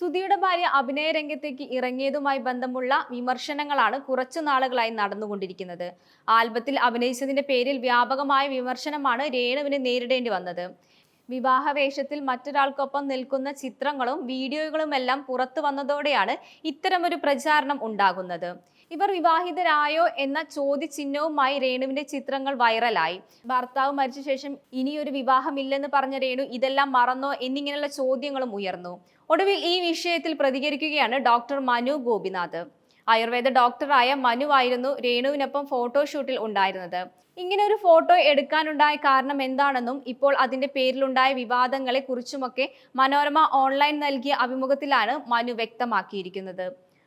സുധിയുടെ ഭാര്യ അഭിനയ രംഗത്തേക്ക് ഇറങ്ങിയതുമായി ബന്ധമുള്ള വിമർശനങ്ങളാണ് കുറച്ചു നാളുകളായി നടന്നുകൊണ്ടിരിക്കുന്നത്. ആൽബത്തിൽ അഭിനയിച്ചതിന്റെ പേരിൽ വ്യാപകമായ വിമർശനമാണ് രേണുവിന് നേരിടേണ്ടി വന്നത്. വിവാഹ വേഷത്തിൽ മറ്റൊരാൾക്കൊപ്പം നിൽക്കുന്ന ചിത്രങ്ങളും വീഡിയോകളുമെല്ലാം പുറത്തു വന്നതോടെയാണ് ഇത്തരമൊരു പ്രചാരണം ഉണ്ടാകുന്നത്. ഇവർ വിവാഹിതരായോ എന്ന ചോദ്യചിഹ്നവുമായി രേണുവിന്റെ ചിത്രങ്ങൾ വൈറലായി. ഭർത്താവ് മരിച്ച ശേഷം ഇനിയൊരു വിവാഹമില്ലെന്ന് പറഞ്ഞ രേണു ഇതെല്ലാം മറന്നോ എന്നിങ്ങനെയുള്ള ചോദ്യങ്ങളും ഉയർന്നു. ഒടുവിൽ ഈ വിഷയത്തിൽ പ്രതികരിക്കുകയാണ് ഡോക്ടർ മനു ഗോപിനാഥ്. ആയുർവേദ ഡോക്ടറായ മനു ആയിരുന്നു രേണുവിനൊപ്പം ഫോട്ടോഷൂട്ടിൽ ഉണ്ടായിരുന്നത്. ഇങ്ങനെ ഒരു ഫോട്ടോ എടുക്കാനുണ്ടായ കാരണം എന്താണെന്നും ഇപ്പോൾ അതിന്റെ പേരിലുണ്ടായ വിവാദങ്ങളെ കുറിച്ചുമൊക്കെ മനോരമ ഓൺലൈൻ നൽകിയ അഭിമുഖത്തിലാണ് മനു വ്യക്തമാക്കിയിരിക്കുന്നത്.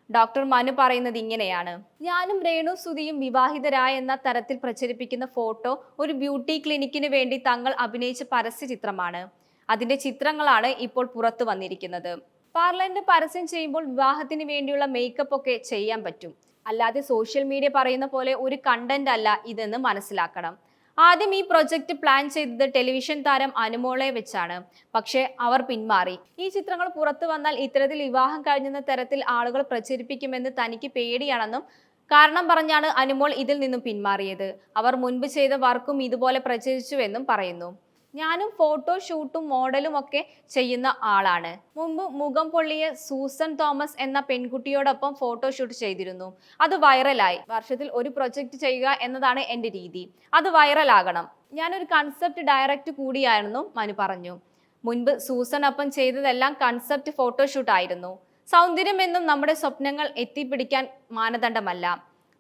ഡോക്ടർ മനു പറയുന്നത് ഇങ്ങനെയാണ്. ഞാനും രേണു സുധിയും വിവാഹിതരായ എന്ന തരത്തിൽ പ്രചരിപ്പിക്കുന്ന ഫോട്ടോ ഒരു ബ്യൂട്ടി ക്ലിനിക്കിന് വേണ്ടി തങ്ങൾ അഭിനയിച്ച പരസ്യ ചിത്രമാണ് അതിന്റെ ചിത്രങ്ങളാണ് ഇപ്പോൾ പുറത്തു വന്നിരിക്കുന്നത്. പാർലറിന്റെ പരസ്യം ചെയ്യുമ്പോൾ വിവാഹത്തിന് വേണ്ടിയുള്ള മേക്കപ്പ് ഒക്കെ ചെയ്യാൻ പറ്റും. അല്ലാതെ സോഷ്യൽ മീഡിയ പറയുന്ന പോലെ ഒരു കണ്ടന്റ് അല്ല ഇതെന്ന് മനസ്സിലാക്കണം. ആദ്യം ഈ പ്രൊജക്ട് പ്ലാൻ ചെയ്തത് ടെലിവിഷൻ താരം അനുമോളെ വെച്ചാണ്. പക്ഷേ അവർ പിന്മാറി. ഈ ചിത്രങ്ങൾ പുറത്തു വന്നാൽ ഇത്തരത്തിൽ വിവാഹം കഴിഞ്ഞെന്ന തരത്തിൽ ആളുകൾ പ്രചരിപ്പിക്കുമെന്ന് തനിക്ക് പേടിയാണെന്നും കാരണം പറഞ്ഞാണ് അനുമോൾ ഇതിൽ നിന്നും പിന്മാറിയത്. അവർ മുൻപ് ചെയ്ത വർക്കും ഇതുപോലെ പ്രചരിച്ചുവെന്നും പറയുന്നു. ഞാനും ഫോട്ടോ ഷൂട്ടും മോഡലും ഒക്കെ ചെയ്യുന്ന ആളാണ്. മുമ്പ് മുഖം പൊള്ളിയ സൂസൻ തോമസ് എന്ന പെൺകുട്ടിയോടൊപ്പം ഫോട്ടോ ഷൂട്ട് ചെയ്തിരുന്നു. അത് വൈറലായി വർഷത്തിൽ ഒരു പ്രൊജക്റ്റ് ചെയ്യുക എന്നതാണ് എന്റെ രീതി. അത് വൈറലാകണം ഞാനൊരു കൺസെപ്റ്റ് ഡയറക്റ്റ് കൂടിയായിരുന്നു മനു പറഞ്ഞു. മുൻപ് സൂസനൊപ്പം ചെയ്തതെല്ലാം കൺസെപ്റ്റ് ഫോട്ടോഷൂട്ട് ആയിരുന്നു. സൗന്ദര്യം എന്നും നമ്മുടെ സ്വപ്നങ്ങൾ എത്തിപ്പിടിക്കാൻ മാനദണ്ഡമല്ല.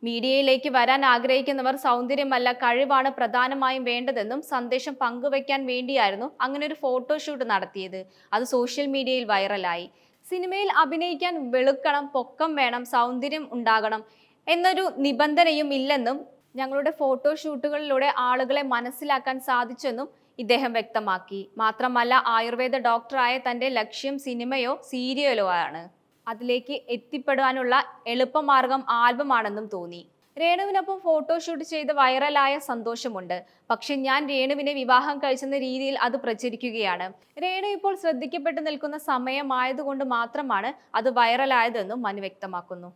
മീഡിയയിലേക്ക് വരാൻ ആഗ്രഹിക്കുന്നവർ സൗന്ദര്യമല്ല കഴിവാണ് പ്രധാനമായും വേണ്ടതെന്നും സന്ദേശം പങ്കുവയ്ക്കാൻ വേണ്ടിയായിരുന്നു അങ്ങനെ ഒരു ഫോട്ടോഷൂട്ട് നടത്തിയത്. അത് സോഷ്യൽ മീഡിയയിൽ വൈറലായി സിനിമയിൽ അഭിനയിക്കാൻ വെളുക്കണം പൊക്കം വേണം സൗന്ദര്യം ഉണ്ടാകണം എന്നൊരു നിബന്ധനയും ഇല്ലെന്നും ഞങ്ങളുടെ ഫോട്ടോഷൂട്ടുകളിലൂടെ ആളുകളെ മനസ്സിലാക്കാൻ സാധിച്ചെന്നും ഇദ്ദേഹം വ്യക്തമാക്കി. മാത്രമല്ല ആയുർവേദ ഡോക്ടറായ തന്റെ ലക്ഷ്യം സിനിമയോ സീരിയലോ ആണ്. അതിലേക്ക് എത്തിപ്പെടാനുള്ള എളുപ്പമാർഗം ആൽബമാണെന്നും തോന്നി. രേണുവിനൊപ്പം ഫോട്ടോഷൂട്ട് ചെയ്ത് വൈറലായ സന്തോഷമുണ്ട്. പക്ഷെ ഞാൻ രേണുവിനെ വിവാഹം കഴിച്ചെന്ന രീതിയിൽ അത് പ്രചരിക്കുകയാണ്. രേണു ഇപ്പോൾ ശ്രദ്ധിക്കപ്പെട്ടു നിൽക്കുന്ന സമയമായതുകൊണ്ട് മാത്രമാണ് അത് വൈറലായതെന്നും മനു വ്യക്തമാക്കുന്നു.